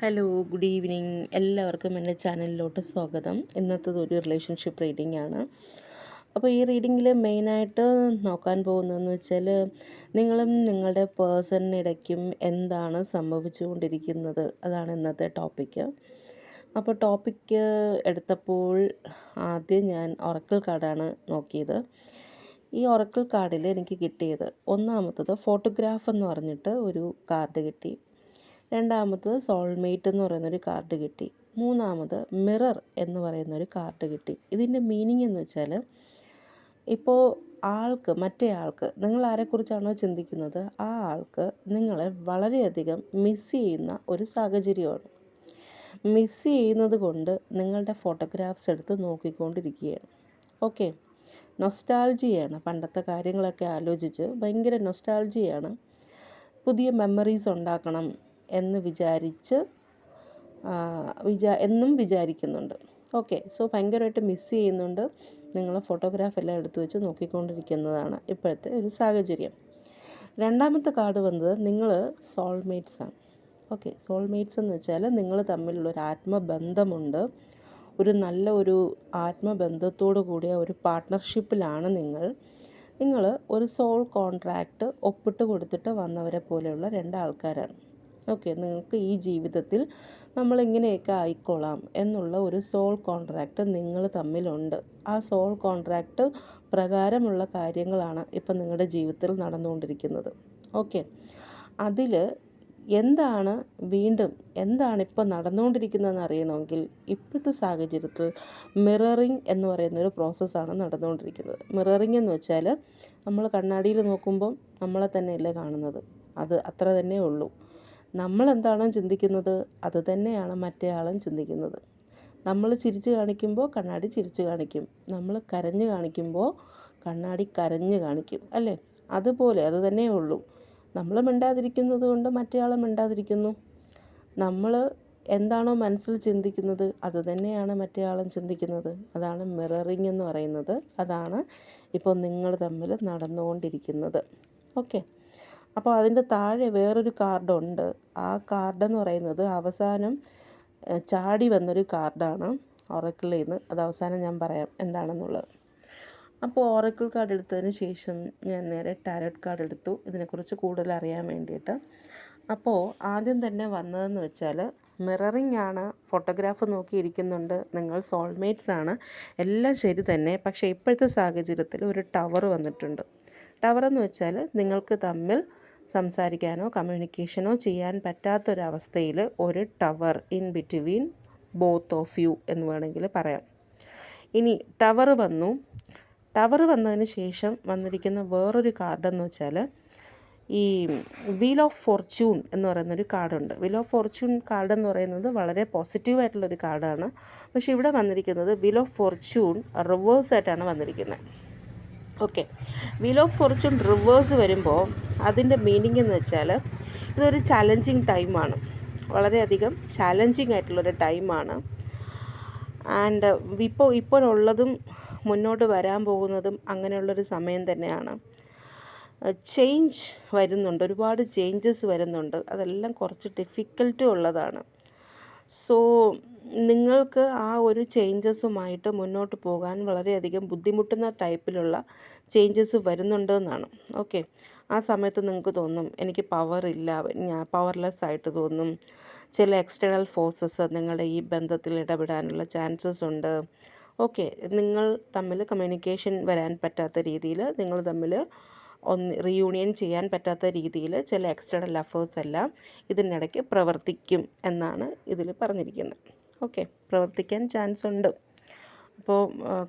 Hello good evening എല്ലാവർക്കും എന്റെ ചാനലിലോട്ട് സ്വാഗതം. ഇന്നത്തെ ഒരു റിലേഷൻഷിപ്പ് റീഡിംഗ് ആണ്. അപ്പോൾ ഈ റീഡിങ്ങിൽ മെയിനായിട്ട് നോക്കാൻ പോകുന്നതെന്ന് വെച്ചാൽ നിങ്ങളും നിങ്ങളുടെ പേഴ്സണിനിടയ്ക്കും എന്താണ് സംഭവിച്ചുകൊണ്ടിരിക്കുന്നത്? അതാണ് ഇന്നത്തെ ടോപ്പിക്ക് അപ്പോൾ ടോപ്പിക്ക് എടുത്തപ്പോൾ ആദ്യം ഞാൻ ഒറക്കിൾ കാർഡാണ് നോക്കിയത്. ഈ ഒറക്കിൾ കാർഡിൽ എനിക്ക് കിട്ടിയത് ഒന്നാമത്തത് ഫോട്ടോഗ്രാഫ് എന്ന് പറഞ്ഞിട്ട് ഒരു കാർഡ് കിട്ടി. രണ്ടാമത്തത് സോൾമേറ്റ് എന്ന് പറയുന്നൊരു കാർഡ് കിട്ടി. മൂന്നാമത് മിറർ എന്ന് പറയുന്നൊരു കാർഡ് കിട്ടി. ഇതിന്റെ മീനിങ് എന്ന് വെച്ചാൽ ഇപ്പോൾ ആൾക്ക് മറ്റേ ആൾക്ക് നിങ്ങൾ ആരെക്കുറിച്ചാണോ ചിന്തിക്കുന്നത്? ആ ആൾക്ക് നിങ്ങളെ വളരെയധികം മിസ് ചെയ്യുന്ന ഒരു സാഹചര്യമാണ്. മിസ് ചെയ്യുന്നത് കൊണ്ട് നിങ്ങളുടെ ഫോട്ടോഗ്രാഫ്സ് എടുത്ത് നോക്കിക്കൊണ്ടിരിക്കുകയാണ്. ഓക്കെ നൊസ്റ്റാൾജിയാണ് പണ്ടത്തെ കാര്യങ്ങളൊക്കെ ആലോചിച്ച് ഭയങ്കര നൊസ്റ്റാൾജിയാണ് പുതിയ മെമ്മറീസ് ഉണ്ടാക്കണം. എന്ന് വിചാരിച്ച് വിചാ എന്നും വിചാരിക്കുന്നുണ്ട്. ഓക്കെ സോ ഭയങ്കരമായിട്ട് മിസ്സ് ചെയ്യുന്നുണ്ട്. നിങ്ങൾ ഫോട്ടോഗ്രാഫ് എല്ലാം എടുത്തു വെച്ച് നോക്കിക്കൊണ്ടിരിക്കുന്നതാണ് ഇപ്പോഴത്തെ ഒരു സാഹചര്യം. രണ്ടാമത്തെ കാർഡ് വന്നത് നിങ്ങൾ സോൾമേറ്റ്സാണ് ഓക്കെ സോൾമേറ്റ്സ് എന്ന് വെച്ചാൽ നിങ്ങൾ തമ്മിലുള്ള ഒരു ആത്മബന്ധമുണ്ട്. ഒരു നല്ല ഒരു ആത്മബന്ധത്തോടു കൂടിയ ഒരു പാർട്ട്ണർഷിപ്പിലാണ് നിങ്ങൾ. നിങ്ങൾ ഒരു സോൾ കോൺട്രാക്റ്റ് ഒപ്പിട്ട് കൊടുത്തിട്ട് വന്നവരെ പോലെയുള്ള രണ്ട് ആൾക്കാരാണ് ഓക്കെ നിങ്ങൾക്ക് ഈ ജീവിതത്തിൽ നമ്മളിങ്ങനെയൊക്കെ ആയിക്കോളാം എന്നുള്ള ഒരു സോൾ കോൺട്രാക്റ്റ് നിങ്ങൾ തമ്മിലുണ്ട്. ആ സോൾ കോൺട്രാക്റ്റ് പ്രകാരമുള്ള കാര്യങ്ങളാണ് ഇപ്പം നിങ്ങളുടെ ജീവിതത്തിൽ നടന്നുകൊണ്ടിരിക്കുന്നത്. ഓക്കെ അതിൽ എന്താണ് വീണ്ടും എന്താണ് ഇപ്പോൾ നടന്നുകൊണ്ടിരിക്കുന്നതെന്ന് അറിയണമെങ്കിൽ ഇപ്പോഴത്തെ സാഹചര്യത്തിൽ മിററിങ് എന്ന് പറയുന്ന ഒരു പ്രോസസ്സാണ് നടന്നുകൊണ്ടിരിക്കുന്നത്. മിററിങ് എന്ന് വെച്ചാൽ നമ്മൾ കണ്ണാടിയിൽ നോക്കുമ്പം നമ്മളെ തന്നെയല്ലേ കാണുന്നത്. അത് അത്ര തന്നെ ഉള്ളൂ. നമ്മൾ എന്താണോ ചിന്തിക്കുന്നത് അത് തന്നെയാണ് മറ്റേ ആളും ചിന്തിക്കുന്നത്. നമ്മൾ ചിരിച്ച് കാണിക്കുമ്പോൾ കണ്ണാടി ചിരിച്ച് കാണിക്കും. നമ്മൾ കരഞ്ഞ് കാണിക്കുമ്പോൾ കണ്ണാടി കരഞ്ഞ് കാണിക്കും അല്ലേ? അതുപോലെ അത് തന്നെയേ ഉള്ളൂ. നമ്മൾ മിണ്ടാതിരിക്കുന്നത് കൊണ്ട് മറ്റേ ആൾ മിണ്ടാതിരിക്കുന്നു. നമ്മൾ എന്താണോ മനസ്സിൽ ചിന്തിക്കുന്നത് അത് തന്നെയാണ് മറ്റേ ആളും ചിന്തിക്കുന്നത്. അതാണ് മിററിങ് എന്ന് പറയുന്നത്. അതാണ് ഇപ്പോൾ നിങ്ങൾ തമ്മിൽ നടന്നുകൊണ്ടിരിക്കുന്നത്. ഓക്കെ? അപ്പോൾ അതിന്റെ താഴെ വേറൊരു കാർഡുണ്ട്. ആ കാർഡെന്ന് പറയുന്നത് അവസാനം ചാടി വന്നൊരു കാർഡാണ് ഒറക്കിളിൽ നിന്ന് അത് അവസാനം ഞാൻ പറയാം എന്താണെന്നുള്ളത്. അപ്പോൾ ഓറക്കിൾ കാർഡ് എടുത്തതിന് ശേഷം ഞാൻ നേരെ ടാരറ്റ് കാർഡ് എടുത്തു. ഇതിനെക്കുറിച്ച് കൂടുതൽ അറിയാൻ വേണ്ടിയിട്ട്. അപ്പോൾ ആദ്യം തന്നെ വന്നതെന്ന് വെച്ചാൽ മിററിംഗ് ആണ് ഫോട്ടോഗ്രാഫ് നോക്കിയിരിക്കുന്നുണ്ട്. നിങ്ങൾ സോൾമേറ്റ്സ് ആണ് എല്ലാം ശരി തന്നെ. പക്ഷേ ഇപ്പോഴത്തെ സാഹചര്യത്തിൽ ഒരു ടവർ വന്നിട്ടുണ്ട്. ടവർ എന്ന് വെച്ചാൽ നിങ്ങൾക്ക് തമ്മിൽ സംസാരിക്കാനോ കമ്മ്യൂണിക്കേഷനോ ചെയ്യാൻ പറ്റാത്തൊരവസ്ഥയിൽ ഒരു tower in between both of you എന്ന് വേണമെങ്കിൽ പറയാം. ഇനി ടവർ വന്നു. ടവർ വന്നതിന് ശേഷം വന്നിരിക്കുന്ന വേറൊരു കാർഡ് എന്ന് വെച്ചാൽ ഈ വീൽ ഓഫ് ഫോർച്യൂൺ എന്ന് പറയുന്നൊരു കാർഡുണ്ട്. വീൽ ഓഫ് ഫോർച്യൂൺ കാർഡ് എന്ന് പറയുന്നത് വളരെ പോസിറ്റീവായിട്ടുള്ളൊരു കാർഡാണ്. പക്ഷേ ഇവിടെ വന്നിരിക്കുന്നത് വീൽ ഓഫ് ഫോർച്യൂൺ റിവേഴ്സ് ആയിട്ടാണ് വന്നിരിക്കുന്നത്. Okay wheel of fortune reverse വരുമ്പോൾ അതിന്റെ മീനിങ് എന്ന് വെച്ചാൽ ഇതൊരു ചലഞ്ചിങ് ടൈമാണ് വളരെയധികം ചാലഞ്ചിങ് ആയിട്ടുള്ളൊരു ടൈമാണ് ആൻഡ് ഇപ്പോൾ ഇപ്പോഴുള്ളതും മുന്നോട്ട് വരാൻ പോകുന്നതും അങ്ങനെയുള്ളൊരു സമയം തന്നെയാണ്. ചേഞ്ച് വരുന്നുണ്ട്. ഒരുപാട് ചേഞ്ചസ് വരുന്നുണ്ട്. അതെല്ലാം കുറച്ച് ഡിഫിക്കൽട്ടും ഉള്ളതാണ്. സോ നിങ്ങൾക്ക് ആ ഒരു ചേഞ്ചസുമായിട്ട് മുന്നോട്ട് പോകാൻ വളരെയധികം ബുദ്ധിമുട്ടുന്ന ടൈപ്പിലുള്ള ചേഞ്ചസ് വരുന്നുണ്ട് എന്നാണ് ഓക്കെ ആ സമയത്ത് നിങ്ങൾക്ക് തോന്നും എനിക്ക് പവർ ഇല്ല ഞാൻ പവർലെസ് ആയിട്ട് തോന്നും. ചില എക്സ്റ്റേണൽ ഫോഴ്സസ് നിങ്ങളുടെ ഈ ബന്ധത്തിൽ ഇടപെടാനുള്ള ചാൻസസ് ഉണ്ട്. ഓക്കെ നിങ്ങൾ തമ്മിൽ കമ്മ്യൂണിക്കേഷൻ വരാൻ പറ്റാത്ത രീതിയിൽ നിങ്ങൾ തമ്മിൽ ഒന്ന് റീയൂണിയൻ ചെയ്യാൻ പറ്റാത്ത രീതിയിൽ ചില എക്സ്റ്റേണൽ അഫേഴ്സ് എല്ലാം ഇതിനിടയ്ക്ക് പ്രവർത്തിക്കും എന്നാണ് ഇതിൽ പറഞ്ഞിരിക്കുന്നത്. ഓക്കെ പ്രവർത്തിക്കാൻ ചാൻസ് ഉണ്ട്. അപ്പോൾ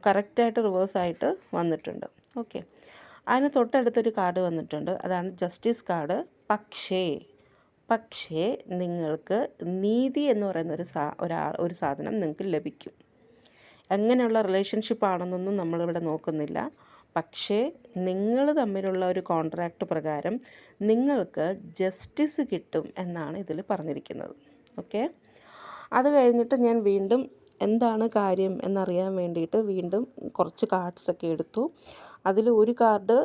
കറക്റ്റായിട്ട് റിവേഴ്സായിട്ട് വന്നിട്ടുണ്ട്. ഓക്കെ. അതിന് തൊട്ടടുത്തൊരു കാർഡ് വന്നിട്ടുണ്ട്. അതാണ് ജസ്റ്റിസ് കാർഡ് പക്ഷേ പക്ഷേ നിങ്ങൾക്ക് നീതി എന്ന് പറയുന്ന ഒരു സാ ഒരാൾ ഒരു സാധനം നിങ്ങൾക്ക് ലഭിക്കും. എങ്ങനെയുള്ള റിലേഷൻഷിപ്പ് ആണെന്നൊന്നും നമ്മളിവിടെ നോക്കുന്നില്ല. പക്ഷേ നിങ്ങൾ തമ്മിലുള്ള ഒരു കോൺട്രാക്റ്റ് പ്രകാരം നിങ്ങൾക്ക് ജസ്റ്റിസ് കിട്ടും എന്നാണ് ഇതിൽ പറഞ്ഞിരിക്കുന്നത്. ഓക്കെ? അത് കഴിഞ്ഞിട്ട് ഞാൻ വീണ്ടും എന്താണ് കാര്യം എന്നറിയാൻ വേണ്ടിയിട്ട് വീണ്ടും കുറച്ച് കാർഡ്സൊക്കെ എടുത്തു. അതിൽ ഒരു കാർഡ്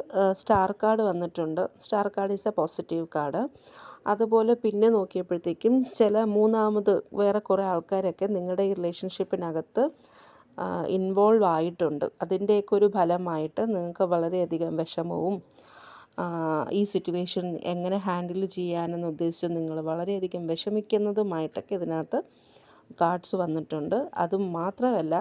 സ്റ്റാർ കാർഡ് വന്നിട്ടുണ്ട്. Star card is a positive card അതുപോലെ പിന്നെ നോക്കിയപ്പോഴത്തേക്കും ചില മൂന്നാമത് വേറെ കുറേ ആൾക്കാരൊക്കെ നിങ്ങളുടെ ഈ റിലേഷൻഷിപ്പിനകത്ത് ഇൻവോൾവ് ആയിട്ടുണ്ട്. അതിന്റെയൊക്കെ ഒരു ഫലമായിട്ട് നിങ്ങൾക്ക് വളരെയധികം വിഷമവും ഈ സിറ്റുവേഷൻ എങ്ങനെ ഹാൻഡിൽ ചെയ്യാനെന്ന് ഉദ്ദേശിച്ച് നിങ്ങൾ വളരെയധികം വിഷമിക്കുന്നതുമായിട്ടൊക്കെ ഇതിനകത്ത് കാർഡ്സ് വന്നിട്ടുണ്ട്. അതും മാത്രമല്ല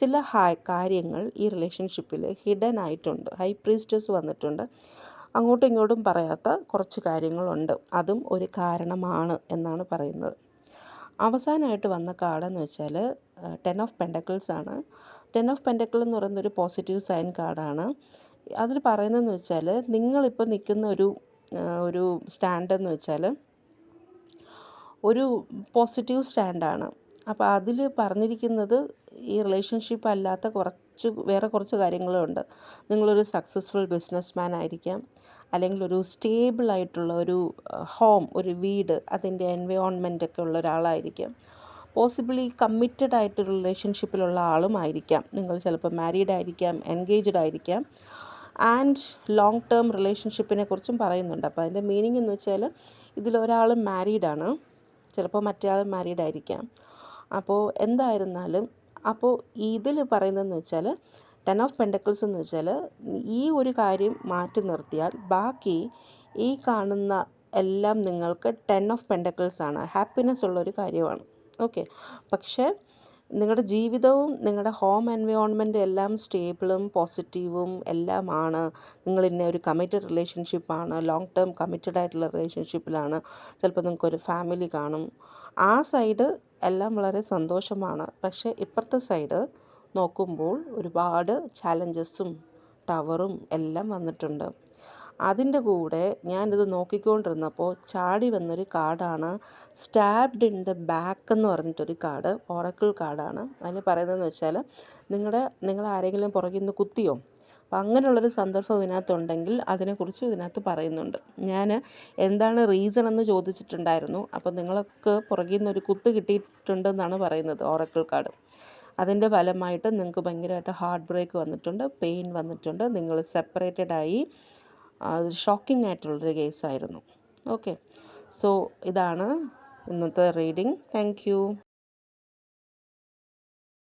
ചില കാര്യങ്ങൾ ഈ റിലേഷൻഷിപ്പിൽ ഹിഡൻ ആയിട്ടുണ്ട്. ഹൈ പ്രീസ്റ്റസ് വന്നിട്ടുണ്ട്. അങ്ങോട്ടും ഇങ്ങോട്ടും പറയാത്ത കുറച്ച് കാര്യങ്ങളുണ്ട്. അതും ഒരു കാരണമാണ് എന്നാണ് പറയുന്നത്. അവസാനമായിട്ട് വന്ന കാർഡെന്ന് വെച്ചാൽ ടെൻ ഓഫ് പെൻഡക്കിൾസ് ആണ്. ടെൻ ഓഫ് പെൻഡക്കിൾ എന്ന് പറയുന്ന ഒരു പോസിറ്റീവ് സൈൻ കാർഡാണ് അതിൽ പറയുന്നതെന്ന് വെച്ചാൽ നിങ്ങളിപ്പോൾ നിൽക്കുന്ന ഒരു ഒരു സ്റ്റാൻഡെന്ന് വെച്ചാൽ ഒരു പോസിറ്റീവ് സ്റ്റാൻഡാണ് അപ്പോൾ അതിൽ പറഞ്ഞിരിക്കുന്നത് ഈ റിലേഷൻഷിപ്പ് അല്ലാത്ത കുറച്ച് വേറെ കുറച്ച് കാര്യങ്ങളുണ്ട്. നിങ്ങളൊരു സക്സസ്ഫുൾ ബിസിനസ്മാൻ ആയിരിക്കാം. അല്ലെങ്കിൽ ഒരു സ്റ്റേബിൾ ആയിട്ടുള്ള ഒരു ഹോം ഒരു വീട് അതിന്റെ എൻവയോൺമെന്റ് ഒക്കെ ഉള്ള ഒരാളായിരിക്കാം. പോസിബിളി കമ്മിറ്റഡ് ആയിട്ട് റിലേഷൻഷിപ്പിലുള്ള ആളും ആയിരിക്കാം. നിങ്ങൾ ചിലപ്പോൾ മാരീഡ് ആയിരിക്കാം എൻഗേജ്ഡ് ആയിരിക്കാം. ആൻഡ് ലോങ് ടേം റിലേഷൻഷിപ്പിനെ കുറിച്ചും പറയുന്നുണ്ട്. അപ്പോൾ അതിന്റെ മീനിങ് എന്ന് വെച്ചാൽ ഇതിലൊരാൾ മാരീഡാണ് ചിലപ്പോൾ മറ്റേ ആൾ മാരീഡ് ആയിരിക്കാം. അപ്പോൾ എന്തായിരുന്നാലും അപ്പോൾ ഇതിൽ പറയുന്നതെന്ന് വെച്ചാൽ ടെൻ ഓഫ് പെൻഡക്കിൾസ് എന്ന് വെച്ചാൽ ഈ ഒരു കാര്യം മാറ്റി നിർത്തിയാൽ ബാക്കി ഈ കാണുന്ന എല്ലാം നിങ്ങൾക്ക് ടെൻ ഓഫ് പെൻഡക്കിൾസ് ആണ്. ഹാപ്പിനെസ് ഉള്ളൊരു കാര്യമാണ്. ഓക്കെ പക്ഷേ നിങ്ങളുടെ ജീവിതവും നിങ്ങളുടെ ഹോം എൻവയോൺമെന്റ് എല്ലാം സ്റ്റേബിളും പോസിറ്റീവും എല്ലാമാണ്. നിങ്ങൾ ഇന്നെ ഒരു കമ്മിറ്റഡ് റിലേഷൻഷിപ്പാണ് ലോങ് ടേം കമ്മിറ്റഡ് ആയിട്ടുള്ള റിലേഷൻഷിപ്പിലാണ് ചിലപ്പോൾ നിങ്ങൾക്കൊരു ഫാമിലി കാണും. ആ സൈഡ് എല്ലാം വളരെ സന്തോഷമാണ്. പക്ഷേ ഇപ്പുറത്തെ സൈഡ് നോക്കുമ്പോൾ ഒരുപാട് ചാലഞ്ചസും ടവറും എല്ലാം വന്നിട്ടുണ്ട്. അതിന്റെ കൂടെ ഞാനിത് നോക്കിക്കൊണ്ടിരുന്നപ്പോൾ ചാടി വന്നൊരു കാർഡാണ് സ്റ്റാബ്ഡ് ഇൻ ദ ബാക്ക് എന്ന് പറഞ്ഞിട്ടൊരു കാർഡ് ഓറക്കിൾ കാർഡാണ് അതിൽ പറയുന്നതെന്ന് വെച്ചാൽ നിങ്ങളുടെ നിങ്ങൾ ആരെങ്കിലും പുറകിൽ നിന്ന് കുത്തിയോ? അപ്പം അങ്ങനെയുള്ളൊരു സന്ദർഭം ഇതിനകത്തുണ്ടെങ്കിൽ അതിനെക്കുറിച്ച് ഇതിനകത്ത് പറയുന്നുണ്ട്. ഞാൻ എന്താണ് റീസൺ എന്ന് ചോദിച്ചിട്ടുണ്ടായിരുന്നു. അപ്പോൾ നിങ്ങൾക്ക് പുറകിൽ നിന്നൊരു കുത്ത് കിട്ടിയിട്ടുണ്ടെന്നാണ് പറയുന്നത് ഓറക്കിൾ കാർഡ് അതിന്റെ ഫലമായിട്ട് നിങ്ങൾക്ക് ഭയങ്കരമായിട്ട് ഹാർട്ട് ബ്രേക്ക് വന്നിട്ടുണ്ട് പെയിൻ വന്നിട്ടുണ്ട്. നിങ്ങൾ സെപ്പറേറ്റഡ് ആയി. ഷോക്കിംഗ് ആയിട്ടുള്ളൊരു കേസായിരുന്നു ഓക്കെ സോ ഇതാണ് ഇന്നത്തെ റീഡിങ് താങ്ക്